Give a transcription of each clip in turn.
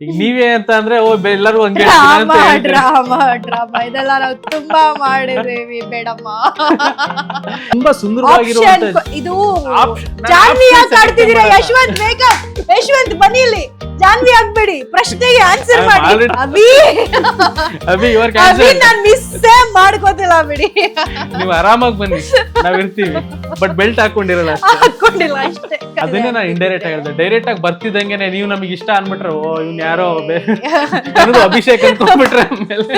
ಈಗ ನೀವೇ ಅಂತ ಅಂದ್ರೆ ಓ ಎಲ್ಲರೂ ಹಂಗೆ ಡ್ರಾಮಾ. ಡ್ರಾಮಾ ಡ್ರಾಮಾ ಇದೆಲ್ಲ ನಾವು ತುಂಬಾ ಮಾಡಿದೀವಿ ಬೇಡಮ್ಮ. ತುಂಬಾ ಸುಂದರವಾಗಿರುವಂತ ಇದು ಜಾನ್ವಿ ಯಾಕೆ ಆಡ್ತಿದ್ದೀರಾ ಯಶವಂತ್ ಮೇಕಪ್ ಯಶವಂತ್ ಬನ್ನಿ ಇಲ್ಲಿ. ಜಾನ್ವಿ ಆಗ್ಬೇಡಿ. ಪ್ರಶ್ನೆಗೆ ಆನ್ಸರ್ ಮಾಡಿ. ಅಭಿ. ಅಭಿ ಇವ್ರ ಅಭಿ ನಾನು ಮಿಸ್ ಮಾಡ್ಕೋತಿಲ್ಲ ಬಿಡಿ. ನೀವು ಆರಾಮಾಗಿ ಬನ್ನಿ. ನಾವ್ ಇರ್ತೀವಿ. ಬಟ್ ಬೆಲ್ಟ್ ಹಾಕೊಂಡಿರಲ್ಲ ಹಾಕೊಂಡಿಲ್ಲ ಅಷ್ಟೇ. ಅದನ್ನೇ ನಾನು ಇಂಡೈರೆಕ್ಟ್ ಆಗಿ ಡೈರೆಕ್ಟ್ ಆಗಿ ಬರ್ತಿದ್ದಂಗೆನೆ ನೀವು ನಮಗೆ ಇಷ್ಟ ಅನ್ಬಿಟ್ರೆ ಓ ಇವ್ನ ಯಾರೋ ಅಭಿಷೇಕ್ ಅನ್ಕೊಂಡ್ಬಿಟ್ರೆ ಆಮೇಲೆ.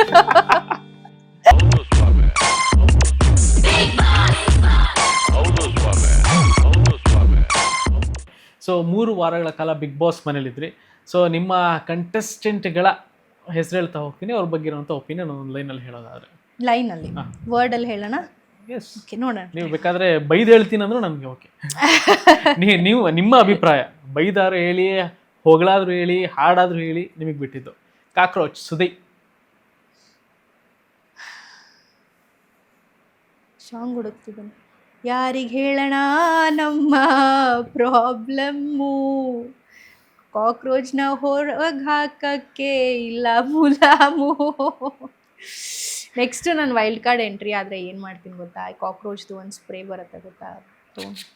ಸೊ ಮೂರು ವಾರಗಳ ಕಾಲ ಬಿಗ್ ಬಾಸ್ ಮನೇಲಿದ್ರಿ. ಸೊ ನಿಮ್ಮ ಕಂಟೆಸ್ಟೆಂಟ್ಗಳ ಹೆಸರು ಹೇಳ್ತಾ ಹೋಗ್ತೀನಿ ಅವ್ರ ಬಗ್ಗೆ ಇರುವಂಥ ಒಪಿನಿಯನ್ ಒಂದು ಲೈನಲ್ಲಿ ಹೇಳೋದಾದ್ರೆ. ಲೈನ್ ಅಲ್ಲಿ? ವರ್ಡ್ ಅಲ್ಲಿ ಹೇಳೋಣ? ಎಸ್ ಓಕೆ ನೋಡೋಣ. ನೀವು ಬೇಕಾದ್ರೆ ಬೈದು ಹೇಳ್ತೀನಿ ಅಂದ್ರೂ ನಮಗೆ ಓಕೆ ನೀವು ನಿಮ್ಮ ಅಭಿಪ್ರಾಯ. ಬೈದಾರು ಹೇಳಿ ಹೊಗಳಾದ್ರೂ ಹೇಳಿ ಹಾಡಾದ್ರೂ ಹೇಳಿ ನಿಮಗೆ ಬಿಟ್ಟಿದ್ದು. ಕಾಕ್ರೋಚ್ ಸುದೈ ಸಾಂಗ್ ಹುಡುಕ್ತಿದ್ದಾನೆ ಯಾರಿಗೆ ಹೇಳೋಣ ನಮ್ಮ ಪ್ರಾಬ್ಲಮ್ಮು ಕಾಕ್ರೋಚ್ನ ಹೊರಗೆ ಹಾಕಕ್ಕೆ ಇಲ್ಲ ಮುಲಾಮು. ನೆಕ್ಸ್ಟ್ ನಾನು ವೈಲ್ಡ್ ಕಾರ್ಡ್ ಎಂಟ್ರಿ ಆದರೆ ಏನು ಮಾಡ್ತೀನಿ ಗೊತ್ತಾ? ಕಾಕ್ರೋಚ್ದು ಒಂದು ಸ್ಪ್ರೇ ಬರುತ್ತೆ ಗೊತ್ತಾ? ತಗೊಂಡ್-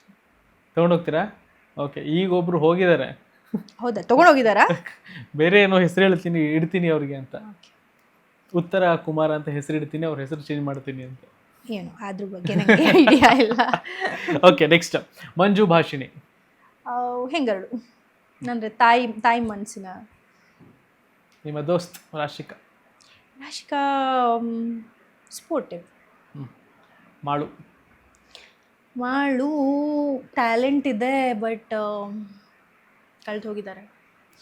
ತಗೊಂಡೋಗ್ತೀರಾ? ಓಕೆ ಈಗ ಒಬ್ರು ಹೋಗಿದ್ದಾರೆ ಹೌದಾ? ತೊಗೊಂಡೋಗಿದ್ದಾರಾ ಬೇರೆ ಏನೋ ಹೆಸರು ಹೇಳ್ತೀನಿ ಇಡ್ತೀನಿ ಅವ್ರಿಗೆ ಅಂತ. ಉತ್ತರ ಕುಮಾರ್ ಅಂತ ಹೆಸರು ಇಡ್ತೀನಿ ಅವ್ರ ಹೆಸರು ಚೇಂಜ್ ಮಾಡ್ತೀನಿ ಅಂತ. ಏನು? ಅದ್ರ ಬಗ್ಗೆ ನನಗೆ ಐಡಿಯಾ ಇಲ್ಲ. Okay next Manju Bhashini. ಹೆಂಗರಡು? ಅಂದರೆ ತಾಯಿ ತಾಯಿ ಮನಸ್ಸಿನ ನಿಮ್ಮ ದೋಸ್ತ್ ರಾಶಿಕಾ? ರಾಶಿಕಾ ಸ್ಪೋರ್ಟಿವ್. ಮಾಳು? ಮಾಳು ಟ್ಯಾಲೆಂಟ್ ಇದೆ ಬಟ್ ಕಳೆದು ಹೋಗಿದ್ದಾರೆ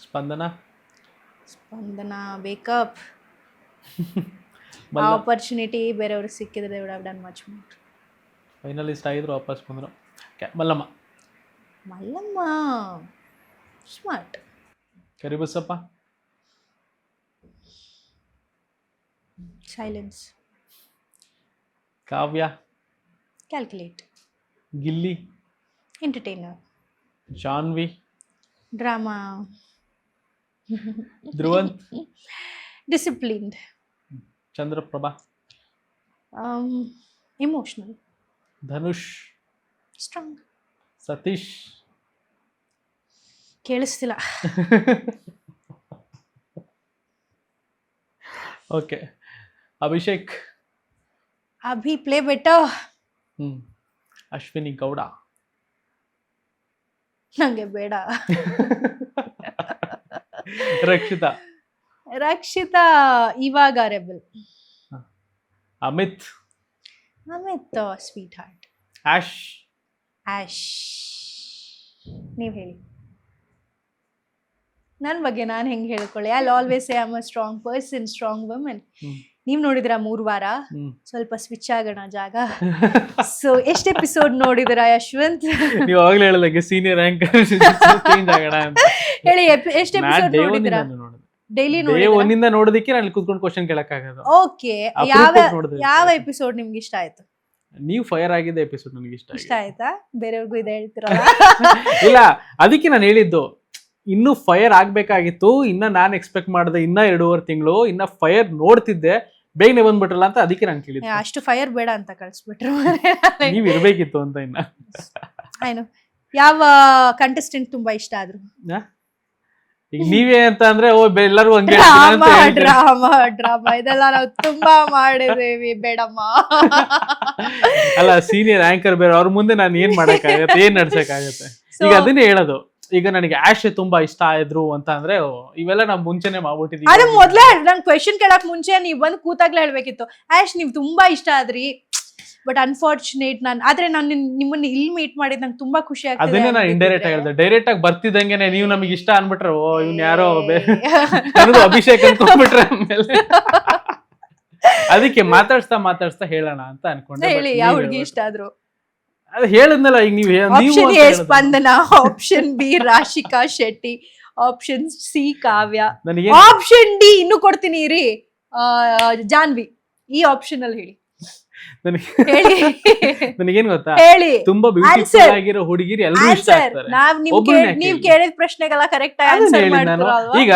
ಸ್ಪಂದನ? ಸ್ಪಂದನ ಬೇಕಪ್ ಆಪರ್ಚುನಿಟಿ ಬೇರೆಯವ್ರಿಗೆ ಸಿಕ್ಕಿದ್ರೆ would have done much more finalist ಆಗಿದ್ರು ವಾಪಸ್ ಬಂದರು. Okay Mallamma. Mallamma. smart Karibasappa silence Kavya calculate Gilli entertainer Janhvi drama Dhruvanth disciplined Chandraprabha emotional Dhanush strong Satish ಕೇಳಿಸ್ತಿಲ್ಲ. ಓಕೆ ಅಭಿಷೇಕ್. ಅಭಿ ಪ್ಲೇ ಬೆಟೋ ಹ್ಞೂ ಅಶ್ವಿನಿ ಗೌಡ. ನನಗೆ ಬೇಡ. ರಕ್ಷಿತಾ. ರಕ್ಷಿತಾ ಇವಾಗ rebel. Amit. Amit sweet heart Ash. Ash. ನೀವು ಹೇಳಿ. ನನ್ನ ಬಗ್ಗೆ ನಾನು ಹೆಂಗೆ ಹೇಳ್ಕೊಳ್ಳಿ? I always I am a strong person strong women. ನೀವು ನೋಡಿದ್ರ ಮೂರು ವಾರ? ಸ್ವಲ್ಪ ಸ್ವಿಚ್ ಆಗೋಣ ಜಾಗ. ಸೊ ಎಷ್ಟು ಎಪಿಸೋಡ್ ನೋಡಿದ್ರ ಯಶ್ವಂತ್? ನೀವು ಆಗ್ಲೇ ಹೇಳಿದಂಗೆ ಸೀನಿಯರ್ ಆಂಕರ್ ಚೇಂಜ್ ಆಗೋಣ ಹೇಳಿ ಎಷ್ಟು ಎಪಿಸೋಡ್ ನೋಡಿದಿರಾ? ಡೈಲಿ ನೋಡಿ ಒನ್ನಿಂದ ನೋಡೋದಕ್ಕೆ ನಾನು ಕೂತ್ಕೊಂಡು ಕ್ವಶನ್ ಕೇಳಕ್ಕಾಗದು. ಓಕೆ ಯಾವ. ಯಾವ ಎಪಿಸೋಡ್ ನಿಮ್ಗೆ ಇಷ್ಟ ಆಯ್ತು? ನೀವು ಫೈರ್ ಆಗಿದ್ದ ಎಪಿಸೋಡ್ ನನಗೆ ಇಷ್ಟ ಇಷ್ಟ ಆಯ್ತಾ? ಬೇರೆಯವ್ರಿಗೂ ಇದೆ ಹೇಳ್ತಿರಲ್ಲ. ಇಲ್ಲ ಅದಕ್ಕೆ ನಾನು ಹೇಳಿದ್ದು. ಇನ್ನು ಫೈರ್ ಆಗಬೇಕಾಗಿತ್ತು. ಇನ್ನ ನಾನು ಎಕ್ಸ್ಪೆಕ್ಟ್ ಮಾಡಿದೆ ಇನ್ನ ಎರಡೂವರೆ ತಿಂಗಳು ಇನ್ನ ಫೈರ್ ನೋಡ್ತಿದ್ದೆ. ಬೇಗನೆ ಬಂದ್ಬಿಟ್ರಲ್ಲ ಅಂತ ಅದಕ್ಕೆ ನಾನು ಕೇಳಿದ್ದೆ. ಅಷ್ಟು ಫೈರ್ ಬೇಡ ಅಂತ ಕಳಿಸ್ಬಿಟ್ರು. ನೀವು ಇರಬೇಕಿತ್ತು ಅಂತ ಇನ್ನ. ಏನು ಯಾವ ಕಂಟೆಸ್ಟೆಂಟ್ ತುಂಬಾ ಇಷ್ಟ ಆದ್ರು? ಈಗ ನೀವೇ ಅಂತ ಅಂದ್ರೆ ಓ ಎಲ್ಲರೂ ಹಂಗೆ ಡ್ರಾಮಾ ಡ್ರಾಮಾ ಡ್ರಾಮಾ ಇದೆಲ್ಲ ನಾವು ತುಂಬಾ ಮಾಡಿದೀವಿ ಬೇಡಮ್ಮ. ಅಲ್ಲ ಸೀನಿಯರ್ ಆಂಕರ್ ಬೇರೆ ಅವ್ರ ಮುಂದೆ ನಾನು ಏನ್ ಮಾಡಕ್ಕಾಗತ್ತೆ ಏನ್ ನಡ್ಸಕ್ಕಾಗತ್ತೆ? ಈಗ ಅದನ್ನೇ ಹೇಳೋದು. ಈಗ ನನಗೆ ಆಶ್ ತುಂಬಾ ಇಷ್ಟ ಆದ್ರು ಅಂತ ಅಂದ್ರೆ ಇವೆಲ್ಲ ನಾವು ಮುಂಚೆನೆ ಅದು ಅದೇ ಮೊದ್ಲೇ ನಂಗೆ ಕ್ವೆಶನ್ ಕೇಳಕ್ ಮುಂಚೆ ನೀವ್ ಬಂದು ಕೂತಾಗ್ಲೇ ಹೇಳ್ಬೇಕಿತ್ತು. ಆಶ್ ನೀವ್ ತುಂಬಾ ಇಷ್ಟ ಆದ್ರಿ. ಬಟ್ ಅನ್ಫಾರ್ಚುನೇಟ್ ನಾನು ಆದ್ರೆ ನಾನು ನಿಮ್ಮನ್ನ ಇಲ್ಲಿ ಮೀಟ್ ಮಾಡಿದ್ ನಂಗೆ ತುಂಬಾ ಖುಷಿ ಆಗ್ತದೆ ಅದನ್ನೇ ನಾನು ಇಂಡೈರೆಕ್ಟ್ ಹೇಳಿದೆ. ಡೈರೆಕ್ಟ್ ಆಗಿ ಬರ್ತಿದ್ದಂಗೆ ನೀವು ನಮಗೆ ಇಷ್ಟ ಅನ್ಬಿಟ್ರೆ ಓ ಇವ್ನ ಯಾರೋ ನನಗೂ ಅಭಿಷೇಕ್ ಅನ್ಕೊಂಡ್ಬಿಟ್ರೆ ಆಮೇಲೆ. ಅದಕ್ಕೆ ಮಾತಾಡ್ಸ್ತಾ ಮಾತಾಡ್ಸ್ತಾ ಹೇಳೋಣ ಅಂತ ಅನ್ಕೊಂಡೆ ಹೇಳಿ ಯಾವ ಹುಡುಗಿ ಇಷ್ಟ ಆದ್ರು? ಅದು ಹೇಳಿದ್ನಲ್ಲ ಈಗ ನೀವು option A Spandana option B Rashika Shetty option C Kavya. ನನಗೆ ಆಪ್ಷನ್ ಡಿ ಇನ್ನು ಕೊಡ್ತೀನಿ ರೀ ಆ, ಜಾನ್ವಿ ಈ ಆಪ್ಷನ್ ಅಲ್ಲಿ ಹೇಳಿ. ನನಗೆ ಹೇಳಿ. ನನಗೇನ್ ಗೊತ್ತಾ? ಹೇಳಿ. ತುಂಬಾ ಬ್ಯೂಟಿಫುಲ್ ಆಗಿರೋ ಹುಡುಗಿರು ಎಲ್ಲರೂ ಇಷ್ಟ ಆಗ್ತಾರೆ. ನಾವ್ ನಿಮ್ ನೀವ್ ಕೇಳಿ. ಕೇಳಿದ ಪ್ರಶ್ನೆಗೆಲ್ಲ ಕರೆಕ್ಟ್ ಆಗಿ ಆನ್ಸರ್ ಮಾಡ್ತೀರಾ ಈಗ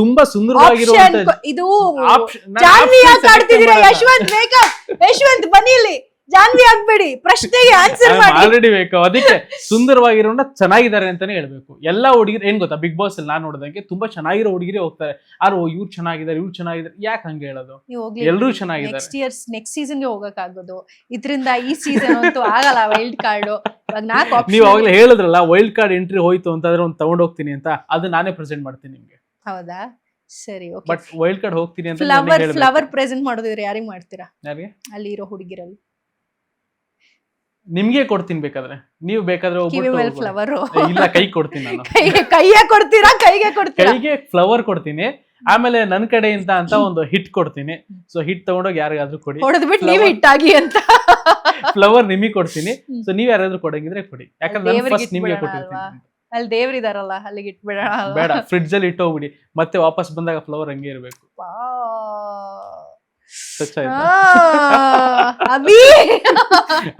ತುಂಬಾ ಸುಂದರವಾಗಿರುವಂತ ಇದು ಜಾನ್ವಿ ಯಾಕೆ select ಯಶವಂತ್ ಮೇಕಪ್ ಯಶವಂತ್ ಬನ್ನಿ ಇಲ್ಲಿ. ಜಾನ್ವಿ ಆಗ್ಬೇಡಿ. ಪ್ರಶ್ನೆಗೆ ಆನ್ಸರ್ ಮಾಡಿ. ಆಲ್ರೆಡಿ ಬೇಕು. ಅದಕ್ಕೆ ಸುಂದರವಾಗಿರೋಣ ಚೆನ್ನಾಗಿದ್ದಾರೆ ಅಂತಾನೆ ಹೇಳ್ಬೇಕು. ಎಲ್ಲಾ ಹುಡುಗಿರು ಏನ್ ಗೊತ್ತಾ? ಬಿಗ್ ಬಾಸ್ ಅಲ್ಲಿ ನಾನು ನೋಡಿದಂಗೆ ತುಂಬಾ ಚೆನ್ನಾಗಿರೋ ಹುಡುಗಿರೇ ಹೋಗ್ತಾರೆ. ಆರು ಇವ್ರು ಚೆನ್ನಾಗಿದ್ದಾರೆ ಇವ್ರು ಚೆನ್ನಾಗಿದ್ದಾರೆ. ಯಾಕೆ ಹಂಗೆ ಹೇಳೋದು? ನೀವು ಹೋಗ್ಲಿ. ಎಲ್ರೂ ಚೆನ್ನಾಗಿದ್ದಾರೆ. ನೆಕ್ಸ್ಟ್ ಇಯರ್ಸ್ ನೆಕ್ಸ್ಟ್ ಸೀಸನ್ಗೆ ಹೋಗಕ್ ಆಗೋದು ಇದರಿಂದ ಈ ಸೀಸನ್ ಅಂತೂ ಆಗಲ್ಲ ವೈಲ್ಡ್ ಕಾರ್ಡ್ ಇವಾಗ ನಾಲ್ಕು ನೀವು ಅವಾಗಲೇ ಹೇಳಿದ್ರಲ್ಲ ವೈಲ್ಡ್ ಕಾರ್ಡ್ ಎಂಟ್ರಿ ಹೋಯ್ತು ಅಂತಂದ್ರೆ ಒಂದು ತಗೊಂಡ್ ಹೋಗ್ತೀನಿ ಅಂತ. ಅದು ನಾನೇ ಪ್ರೆಸೆಂಟ್ ಮಾಡ್ತೀನಿ ನಿಮ್ಗೆ. ಹೌದಾ? ಸರಿ ಓಕೆ ಬಟ್ ವೈಲ್ಡ್ ಕಾರ್ಡ್ ಹೋಗ್ತೀನಿ ಅಂತ ಫ್ಲವರ್. ಫ್ಲವರ್ ಪ್ರೆಸೆಂಟ್ ಮಾಡೋದಿದ್ರೆ ಯಾರಿಗ್ ಮಾಡ್ತೀರಾ? ಯಾರಿಗೆ? ಅಲ್ಲಿ ಇರೋ ಹುಡುಗಿರಲ್ಲಿ. ನಿಮ್ಗೆ ಕೊಡ್ತೀನಿ ಬೇಕಾದ್ರೆ. ನೀವು ಬೇಕಾದ್ರೆ ಕಿವಿ ಮೇಲೆ ಹೋಗ್ಬಿಟ್ಟು ಫ್ಲವರ್ ಇಲ್ಲ ಕೈ ಕೊಡ್ತೀನಿ ನಾನು. ಕೈಗೆ ಕೈಗೆ ಕೊಡ್ತೀರಾ ಕೈಗೆ ಕೊಡ್ತೀರಾ? ಕೈಗೆ ಫ್ಲವರ್ ಕೊಡ್ತೀನಿ. ಆಮೇಲೆ ನನ್ ಕಡೆಯಿಂದ ಅಂತ ಒಂದು ಹಿಟ್ ಕೊಡ್ತೀನಿ. ಸೊ ಹಿಟ್ ತಗೊಂಡೋಗಿ ಯಾರಿಗಾದ್ರೂ ಕೊಡಿ. ಹೊಡೆದ್ಬಿಟ್ಟು ನೀವು ಹಿಟ್ ಆಗಿ ಅಂತ. ಫ್ಲವರ್ ನಿಮಗೆ ಕೊಡ್ತೀನಿ. ಹ್ಮ್. ಸೊ ನೀವ್ ಯಾರಾದ್ರೂ ಕೊಡಂಗಿದ್ರೆ ಕೊಡಿ. ಯಾಕಂದ್ರೆ ನಾನು ದೇವ್ರಿಗೆ ಫಸ್ಟ್ ನಿಮಗೆ ಇಟ್ಬಿಡೋಣ ಕೊಟ್ಟಿರ್ತೀನಿ. ಅಲ್ವಾ? ಅಲ್ಲಿ ದೇವ್ರಿದಾರಲ್ಲ ಅಲ್ಲಿಗೆ ಇಟ್ಬಿಡೋಣ ಬೇಡ ಫ್ರಿಡ್ಜ್ ಅಲ್ಲಿ ಇಟ್ಟೋಗ್ಬಿಡಿ ಮತ್ತೆ ವಾಪಸ್ ಬಂದಾಗ ಫ್ಲವರ್ ಹಂಗೆ ಇರ್ಬೇಕು. ವಾವ್. ಅಭಿ.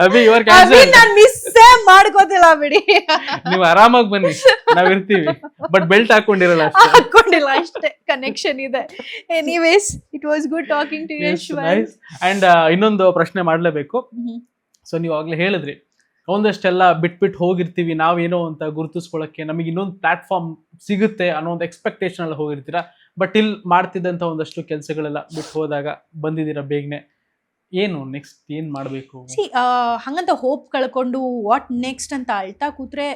ಅಭಿ ಕ್ಯಾನ್ಸಲ್ ನಾನ್ ಮಿಸ್ ಮಾಡ್ಕೋತಿಲ್ಲ ಬಿಡಿ. ನೀವು ಆರಾಮಾಗಿ ಬನ್ನಿ ನಾವ್ ಇರ್ತೀವಿ. ಬಟ್ ಬೆಲ್ಟ್ ಹಾಕೊಂಡಿರಲ್ಲ ಹಾಕೊಂಡಿಲ್ಲ ಅಷ್ಟೇ ಕನೆಕ್ಷನ್ ಇದೆ. Anyways it was good talking to you and ಇನ್ನೊಂದು ಪ್ರಶ್ನೆ ಮಾಡ್ಲೇಬೇಕು. ಸೊ ನೀವು ಆಗ್ಲೇ ಹೇಳಿದ್ರಿ ಒಂದಷ್ಟೆಲ್ಲ ಬಿಟ್ಬಿಟ್ಟು ಹೋಗಿರ್ತೀವಿ ನಾವೇನೋ ಅಂತ ಗುರುತಿಸ್ಕೊಳ್ಳೋಕ್ಕೆ ನಮಗೆ ಇನ್ನೊಂದು ಪ್ಲಾಟ್ಫಾರ್ಮ್ ಸಿಗುತ್ತೆ ಅನ್ನೋ ಒಂದು ಎಕ್ಸ್ಪೆಕ್ಟೇಷನ್ ಅಲ್ಲಿ ಹೋಗಿರ್ತೀರಾ? ಬಟ್ ಇಲ್ಲಿ ಮಾಡ್ತಿದ್ದಂಥ ಒಂದಷ್ಟು ಕೆಲಸಗಳೆಲ್ಲ ಬಿಟ್ಟು ಹೋದಾಗ ಬಂದಿದ್ದೀರಾ ಬೇಗನೆ? ಏನು ನೆಕ್ಸ್ಟ್ ಏನ್ ಮಾಡಬೇಕು? ಹಂಗಂತ ಹೋಪ್ ಕಳ್ಕೊಂಡು ವಾಟ್ ನೆಕ್ಸ್ಟ್ ಅಂತ ಅಳ್ತಾ ಕೂತ್ರೆ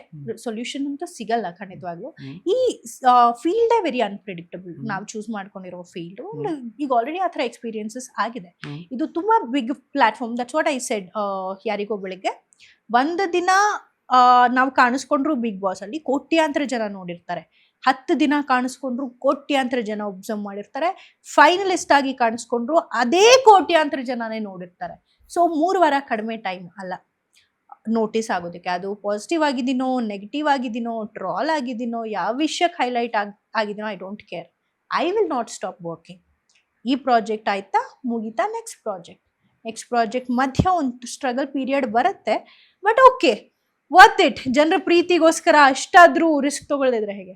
ಸೊಲ್ಯೂಷನ್ ಅಂತೂ ಸಿಗಲ್ಲ ಖಂಡಿತವಾಗ್ಲು. ಈ ಫೀಲ್ಡೇ ವೆರಿ ಅನ್ಪ್ರಿಡಿಕ್ಟಬಲ್. ನಾವು ಚೂಸ್ ಮಾಡ್ಕೊಂಡಿರೋ ಫೀಲ್ಡ್ ಈಗ ಆಲ್ರೆಡಿ ಆ ಥರ ಎಕ್ಸ್ಪೀರಿಯನ್ಸಸ್ ಆಗಿದೆ. ಇದು ತುಂಬಾ big platform that's what I said ಯಾರಿಗೋ ಬೆಳಿಗ್ಗೆ. ಒಂದು ದಿನ ನಾವು ಕಾಣಿಸ್ಕೊಂಡ್ರು ಬಿಗ್ ಬಾಸ್ ಅಲ್ಲಿ ಕೋಟ್ಯಾಂತರ ಜನ ನೋಡಿರ್ತಾರೆ. ಹತ್ತು ದಿನ ಕಾಣಿಸ್ಕೊಂಡ್ರು ಕೋಟ್ಯಾಂತರ ಜನ ಒಬ್ಸರ್ವ್ ಮಾಡಿರ್ತಾರೆ. ಫೈನಲಿಸ್ಟ್ ಆಗಿ ಕಾಣಿಸ್ಕೊಂಡ್ರು ಅದೇ ಕೋಟ್ಯಾಂತರ ಜನನೇ ನೋಡಿರ್ತಾರೆ. ಸೊ ಮೂರು ವಾರ ಕಡಿಮೆ ಟೈಮ್ ಅಲ್ಲ. ನೋಟಿಸ್ ಆಗೋದಕ್ಕೆ ಅದು ಪಾಸಿಟಿವ್ ಆಗಿದ್ದೀನೋ ನೆಗೆಟಿವ್ ಆಗಿದ್ದೀನೋ ಟ್ರಾಲ್ ಆಗಿದ್ದೀನೋ, ಯಾವ ವಿಷಯಕ್ಕೆ ಹೈಲೈಟ್ ಆಗಿ, ಆಗಿದ್ದೀನೋ I don't care I will not stop working ಈ ಪ್ರಾಜೆಕ್ಟ್ ಆಯ್ತಾ? ಮುಗಿತಾ? ನೆಕ್ಸ್ಟ್ ಪ್ರಾಜೆಕ್ಟ್ ನೆಕ್ಸ್ಟ್ ಪ್ರಾಜೆಕ್ಟ್ ಮಧ್ಯ ಒಂದು ಸ್ಟ್ರಗಲ್ ಪೀರಿಯಡ್ ಬರುತ್ತೆ. ಬಟ್ ಓಕೆ ವರ್ತ್ ಇಟ್ ಜನರ ಪ್ರೀತಿಗೋಸ್ಕರ ಅಷ್ಟಾದರೂ ರಿಸ್ಕ್ ತಗೊಳ್ಳಿದ್ರೆ ಹೇಗೆ?